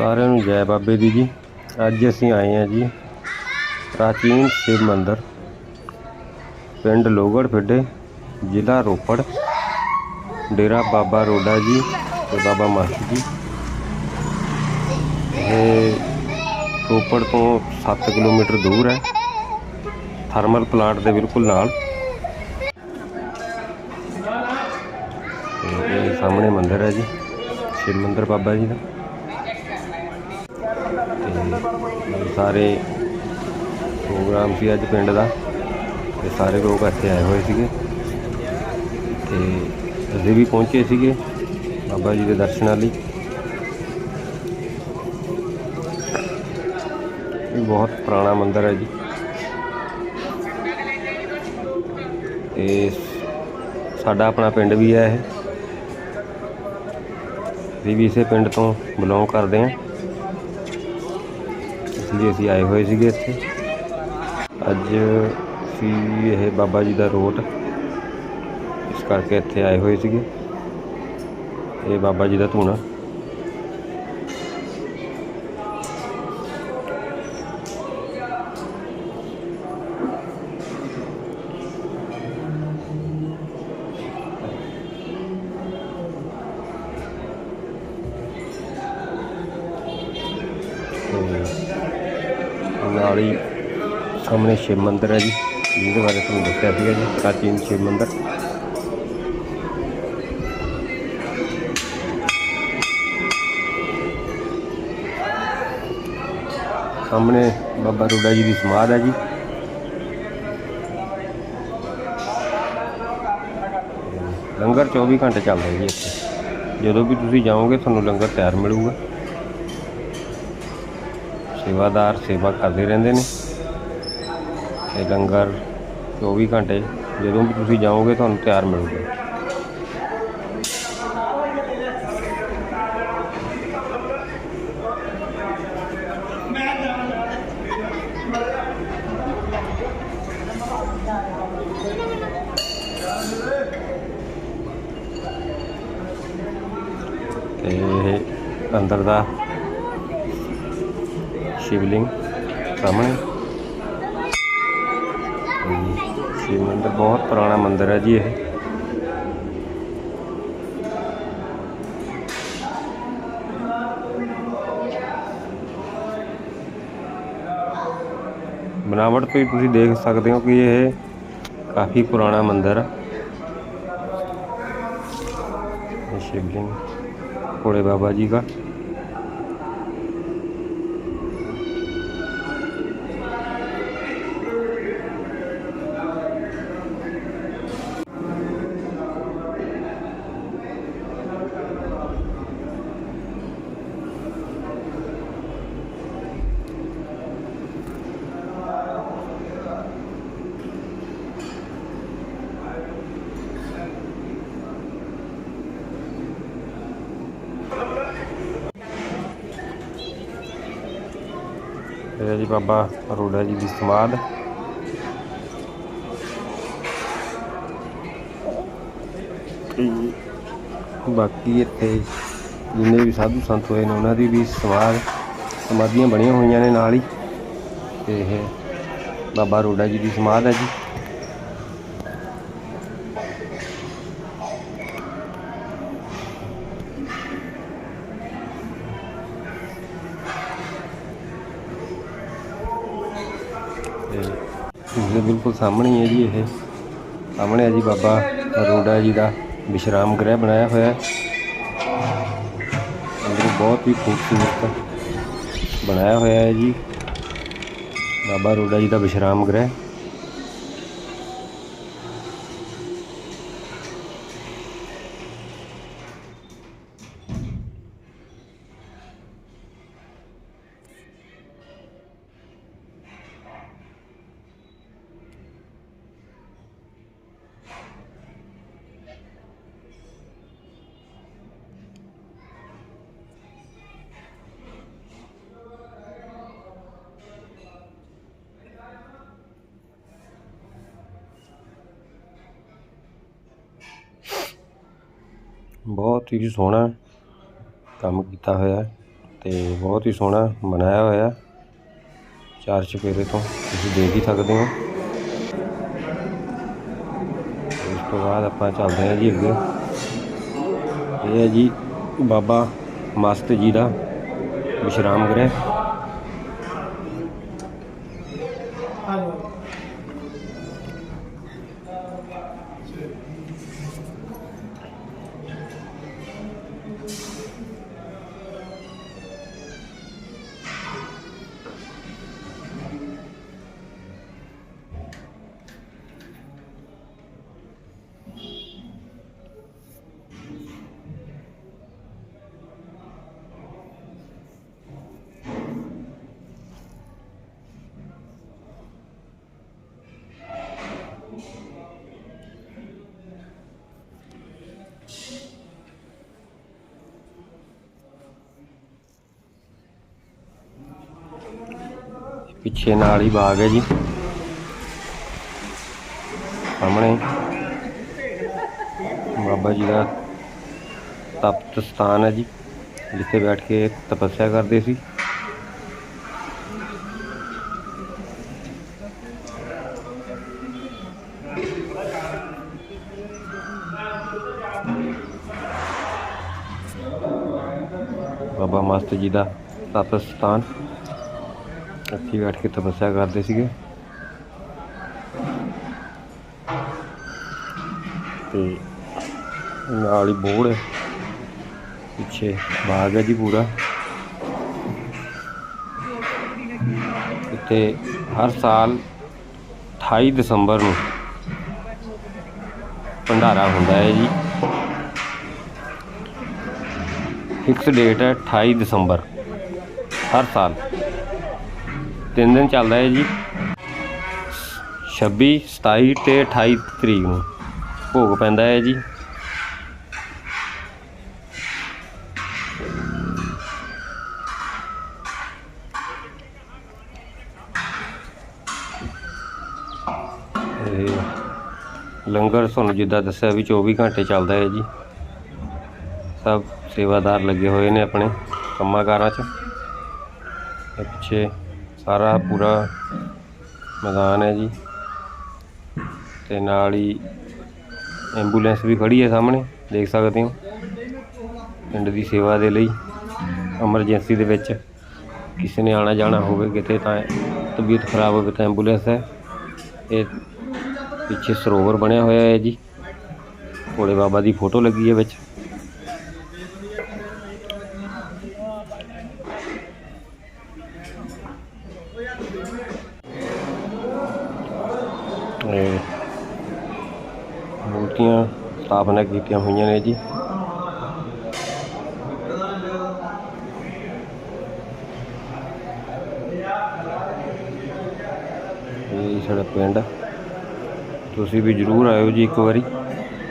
ਸਾਰਿਆਂ ਨੂੰ ਜੈ ਬਾਬੇ ਦੀ ਜੀ। ਅੱਜ ਅਸੀਂ ਆਏ ਹਾਂ ਜੀ ਪ੍ਰਾਚੀਨ ਸ਼ਿਵ ਮੰਦਿਰ, ਪਿੰਡ ਲੋਗੜ ਫਿੱਡੇ, ਜ਼ਿਲ੍ਹਾ ਰੋਪੜ। ਡੇਰਾ ਬਾਬਾ ਰੋਡਾ ਜੀ ਤੇ ਬਾਬਾ ਮਾਹੀ ਜੀ। ਇਹ ਰੋਪੜ ਤੋਂ 7 ਕਿਲੋਮੀਟਰ ਦੂਰ ਹੈ, ਥਰਮਲ ਪਲਾਂਟ ਦੇ ਬਿਲਕੁਲ ਨਾਲ। ਇਹ ਸਾਹਮਣੇ ਮੰਦਿਰ ਹੈ ਜੀ, ਸ਼ਿਵ ਮੰਦਿਰ ਬਾਬਾ ਜੀ ਦਾ। ਸਾਰੇ ਪ੍ਰੋਗਰਾਮ ਸੀ ਅੱਜ ਪਿੰਡ ਦਾ ਤੇ ਸਾਰੇ ਲੋਕ ਇੱਥੇ ਆਏ ਹੋਏ ਸੀਗੇ। ਤੇ ਅਸੀਂ ਵੀ ਪਹੁੰਚੇ ਸੀਗੇ ਬਾਬਾ ਜੀ ਦੇ ਦਰਸ਼ਨਾਂ ਲਈ। ਇਹ ਬਹੁਤ ਪੁਰਾਣਾ ਮੰਦਿਰ ਹੈ ਜੀ। ਤੇ ਸਾਡਾ ਆਪਣਾ ਪਿੰਡ ਵੀ ਹੈ ਇਹ। ਅਸੀਂ ਵੀ ਇਸੇ ਪਿੰਡ ਤੋਂ ਬਿਲੋਂਗ ਕਰਦੇ ਹਾਂ। ਇਸ ਲਈ ਅਸੀਂ ਆਏ ਹੋਏ ਸੀਗੇ ਇੱਥੇ। ਅੱਜ ਸੀ ਇਹ ਬਾਬਾ ਜੀ ਦਾ ਰੋਟ ਇਸ ਕਰਕੇ ਇੱਥੇ ਆਏ ਹੋਏ ਸੀਗੇ। ਇਹ ਬਾਬਾ ਜੀ ਦਾ ਧੂਣਾ। ਨਾਲ ਹੀ ਸਾਹਮਣੇ ਸ਼ਿਵ ਮੰਦਿਰ ਹੈ ਜੀ। ਜਿਹਦੇ ਬਾਰੇ ਤੁਹਾਨੂੰ ਦੱਸਿਆ ਸੀਗਾ ਜੀ, ਪ੍ਰਾਚੀਨ ਸ਼ਿਵ ਮੰਦਿਰ। ਸਾਹਮਣੇ ਬਾਬਾ ਰੋਡਾ ਜੀ ਦੀ ਸਮਾਧ ਹੈ ਜੀ। ਲੰਗਰ 24 ਘੰਟੇ ਚੱਲਦਾ ਜੀ ਇੱਥੇ। ਜਦੋਂ ਵੀ ਤੁਸੀਂ ਜਾਓਗੇ, ਤੁਹਾਨੂੰ ਲੰਗਰ ਤਿਆਰ ਮਿਲੂਗਾ। ਸੇਵਾਦਾਰ ਸੇਵਾ ਕਰਦੇ ਰਹਿੰਦੇ ਨੇ। ਤੇ ਲੰਗਰ 24 ਘੰਟੇ ਜਦੋਂ ਵੀ ਤੁਸੀਂ ਜਾਓਗੇ ਤੁਹਾਨੂੰ ਤਿਆਰ ਮਿਲੂਗਾ। ਤੇ ਅੰਦਰ ਦਾ ਸ਼ਿਵਲਿੰਗ ਸਾਹਮਣੇ ਹਮ, ਸ਼ਿਵ ਮੰਦਿਰ ਬਹੁਤ ਪੁਰਾਣਾ ਮੰਦਿਰ ਹੈ ਜੀ ਇਹ ਬਣਾਵਟ ਤੋਂ ਹੀ ਤੁਸੀਂ ਦੇਖ ਸਕਦੇ ਹੋ ਕਿ ਇਹ ਕਾਫੀ ਪੁਰਾਣਾ ਮੰਦਿਰ ਹੈ ਇਹ शिवलिंग भोले बाबा जी का ਇਹ ਹੈ ਜੀ ਬਾਬਾ ਅਰੋੜਾ ਜੀ ਦੀ ਸਮਾਧ। ਬਾਕੀ ਇੱਥੇ ਜਿੰਨੇ ਵੀ ਸਾਧੂ ਸੰਤ ਹੋਏ ਨੇ ਉਹਨਾਂ ਦੀ ਵੀ ਸਮਾਧ ਸਮਾਧੀਆਂ ਬਣੀਆਂ ਹੋਈਆਂ ਨੇ ਨਾਲ ਹੀ। ਤੇ ਇਹ ਬਾਬਾ ਅਰੋੜਾ ਜੀ ਦੀ ਸਮਾਧ ਹੈ ਜੀ ਤੇ ਇਸਦੇ ਬਿਲਕੁਲ ਸਾਹਮਣੇ ਹੀ ਹੈ ਜੀ ਇਹ। ਸਾਹਮਣੇ ਹੈ ਜੀ ਬਾਬਾ ਅਰੋੜਾ ਜੀ ਦਾ ਵਿਸ਼ਰਾਮ ਗ੍ਰਹਿ ਬਣਾਇਆ ਹੋਇਆ ਹੈ। ਅੰਦਰ ਬਹੁਤ ਹੀ ਖੂਬਸੂਰਤ ਬਣਾਇਆ ਹੋਇਆ ਹੈ ਜੀ। ਬਾਬਾ ਅਰੋੜਾ ਜੀ ਦਾ ਵਿਸ਼ਰਾਮ ਗ੍ਰਹਿ। ਬਹੁਤ ਹੀ ਸੋਹਣਾ ਕੰਮ ਕੀਤਾ ਹੋਇਆ ਹੈ ਤੇ ਬਹੁਤ ਹੀ ਸੋਹਣਾ ਬਣਾਇਆ ਹੋਇਆ ਚਾਰ ਚੁਫੇਰੇ ਤੋਂ ਤੁਸੀਂ ਦੇਖ ਹੀ ਸਕਦੇ ਹੋ। ਉਸ ਤੋਂ ਬਾਅਦ ਆਪਾਂ ਚੱਲਦੇ ਹਾਂ ਜੀ ਅੱਗੇ। ਇਹ ਹੈ ਜੀ ਬਾਬਾ ਮਸਤ ਜੀ ਦਾ ਵਿਸ਼ਰਾਮ ਗ੍ਰਹਿ। ਪਿੱਛੇ ਨਾਲ ਹੀ ਬਾਗ ਹੈ ਜੀ। ਸਾਹਮਣੇ ਬਾਬਾ ਜੀ ਦਾ ਤਪਤ ਸਥਾਨ ਹੈ ਜੀ, ਜਿੱਥੇ ਬੈਠ ਕੇ ਤਪੱਸਿਆ ਕਰਦੇ ਸੀ। ਬਾਬਾ ਮਸਤ ਜੀ ਦਾ ਤਪਤ ਸਥਾਨ। ਇੱਥੇ ਬੈਠ ਕੇ ਤਪੱਸਿਆ ਕਰਦੇ ਸੀਗੇ। ਤੇ ਨਾਲ ਹੀ ਬੋੜ ਹੈ। ਪਿੱਛੇ ਬਾਗ ਹੈ ਜੀ ਪੂਰਾ। ਇੱਥੇ ਹਰ ਸਾਲ 28 ਦਸੰਬਰ ਨੂੰ ਭੰਡਾਰਾ ਹੁੰਦਾ ਹੈ ਜੀ। ਫਿਕਸ ਡੇਟ ਹੈ 28 ਦਸੰਬਰ ਹਰ ਸਾਲ। ਤਿੰਨ ਦਿਨ ਚੱਲਦਾ ਹੈ ਜੀ। 26 27 ਤੇ 28 ਤਰੀਕ ਨੂੰ ਭੋਗ ਪੈਂਦਾ ਹੈ ਜੀ। ਇਹ ਲੰਗਰ ਤੁਹਾਨੂੰ ਜਿੱਦਾਂ ਦੱਸਿਆ ਵੀ 24 ਘੰਟੇ ਚੱਲਦਾ ਹੈ ਜੀ। ਸਭ ਸੇਵਾਦਾਰ ਲੱਗੇ ਹੋਏ ਨੇ ਆਪਣੇ ਕੰਮਾਂ ਕਾਰਾਂ 'ਚ। ਪਿੱਛੇ ਸਾਰਾ ਪੂਰਾ ਮੈਦਾਨ ਹੈ ਜੀ। ਤੇ ਨਾਲ ਹੀ ਐਂਬੂਲੈਂਸ ਵੀ ਖੜੀ ਹੈ ਸਾਹਮਣੇ, ਦੇਖ ਸਕਦੇ ਹੋ। ਪਿੰਡ ਦੀ ਸੇਵਾ ਦੇ ਲਈ, ਐਮਰਜੈਂਸੀ ਦੇ ਵਿੱਚ। ਕਿਸੇ ਨੇ ਆਣਾ ਜਾਣਾ ਹੋਵੇ ਕਿਤੇ ਤਾਂ ਤਬੀਅਤ ਖਰਾਬ ਹੋਵੇ ਤਾਂ ਐਂਬੂਲੈਂਸ ਹੈ। ਇਹ ਪਿੱਛੇ ਸਰੋਵਰ ਬਣਿਆ ਹੋਇਆ ਹੈ ਜੀ। ਭੋਲੇ ਬਾਬਾ ਦੀ ਫੋਟੋ ਲੱਗੀ ਹੈ ਵਿੱਚ ਇਹ ਮੂਰਤੀਆਂ ਸਥਾਪਨਾ ਕੀਤੀਆਂ ਹੋਈਆਂ ਨੇ ਜੀ। ਇਹ ਸਾਡਾ ਪਿੰਡ ਤੁਸੀਂ ਵੀ ਜਰੂਰ ਆਇਓ ਜੀ ਇੱਕ ਵਾਰੀ।